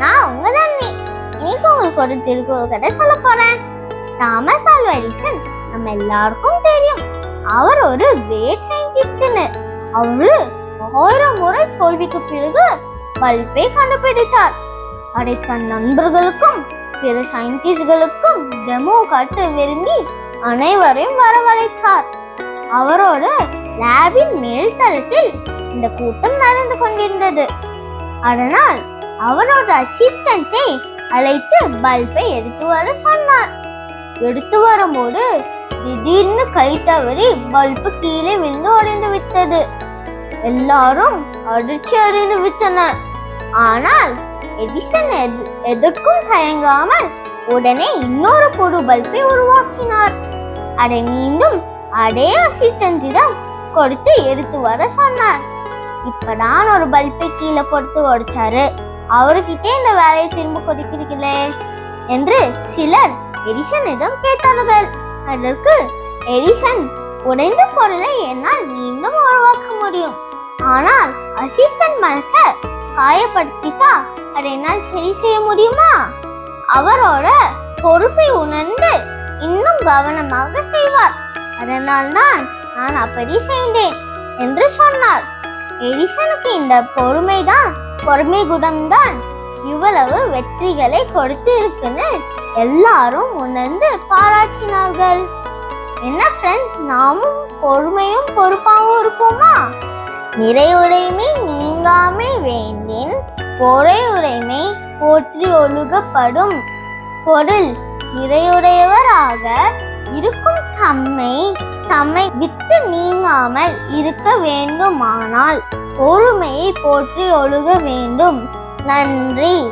நான் உங்க தண்ணி இன்னைக்கு உங்களுக்கு ஒரு திருக்குறள் கதை சொல்ல போறேன். தாமஸ் ஆல்வா எடிசன் நம்ம எல்லாருக்கும் தெரியும். அவர் ஒரு கிரேட் சயின்டிஸ்ட்னு அவரு ஆயிரம் முறை தோல்விக்கு பிறகு பல்பை கண்டுபிடித்தார். அதை தன் நண்பர்களுக்கும் பிற சயின்டிஸ்ட்களுக்கும் டெமோ காட்ட விரும்பி அனைவரையும் வரவழைத்தார். அவரோட லேபின் மேல் தளத்தில் இந்த கூட்டம் நடந்து கொண்டிருந்தது. அதனால் அவரோட அசிஸ்டண்டை அழைத்து பல்பை எடுத்து வர சொன்னார். எடுத்து வரும்போது திடீர்னு கை தவறி பல்பு கீழே விழுந்து உடைந்து விட்டது. எல்லாரும் அடிச்சு அடைந்து விட்டனர். ஆனால் எடிசன் எது எதுக்கும் தயங்காமல் உடனே இன்னொரு புது பல்பை உருவாக்கினார். அதை மீண்டும் அதே அசிஸ்டன்டிடம் கொடுத்து எடுத்து வர சொன்னார். இப்பதான் ஒரு பல்பை கீழே போட்டு உடைச்சாரு அவர்கிட்டே இந்த வேலையை திரும்ப கொடுக்கிறீர்களே என்று சிலர் எடிசனிடம் கேட்டார்கள். அதற்கு எடிசன் உடைந்த பொருளை என்னால் மீண்டும் உருவாக்க முடியும். ஆனால் அசிஸ்டன்ட் மனசை காயப்படுத்திட்டா அதை என்னால் சரி செய்ய முடியுமா? அவரோட பொறுப்பை உணர்ந்து இன்னும் கவனமாக செய்வார். அதனால்தான் நான் அப்படி செய்தேன் என்று சொன்னார். எடிசனுக்கு இந்த பொறுமைதான் பொறுமை குணம்தான் இவ்வளவு வெற்றிகளை கொடுத்து இருக்குன்னு எல்லாரும் உணர்ந்து பாராட்டினார்கள். என்ன ஃப்ரெண்ட்ஸ் நாமும் பொறுமையும் பொறுப்பாகவும் இருப்போமா? நிறையுடைமை நீங்காமை வேண்டின் பொறையுடைமை போற்றி ஒழுகப்படும் பொருள் நிறையுடையவராக இருக்கும் தம்மை தம்மை விட்டு நீங்காமல் இருக்க வேண்டுமானால் பொறுமையை போற்றி ஒழுக வேண்டும். நன்றி.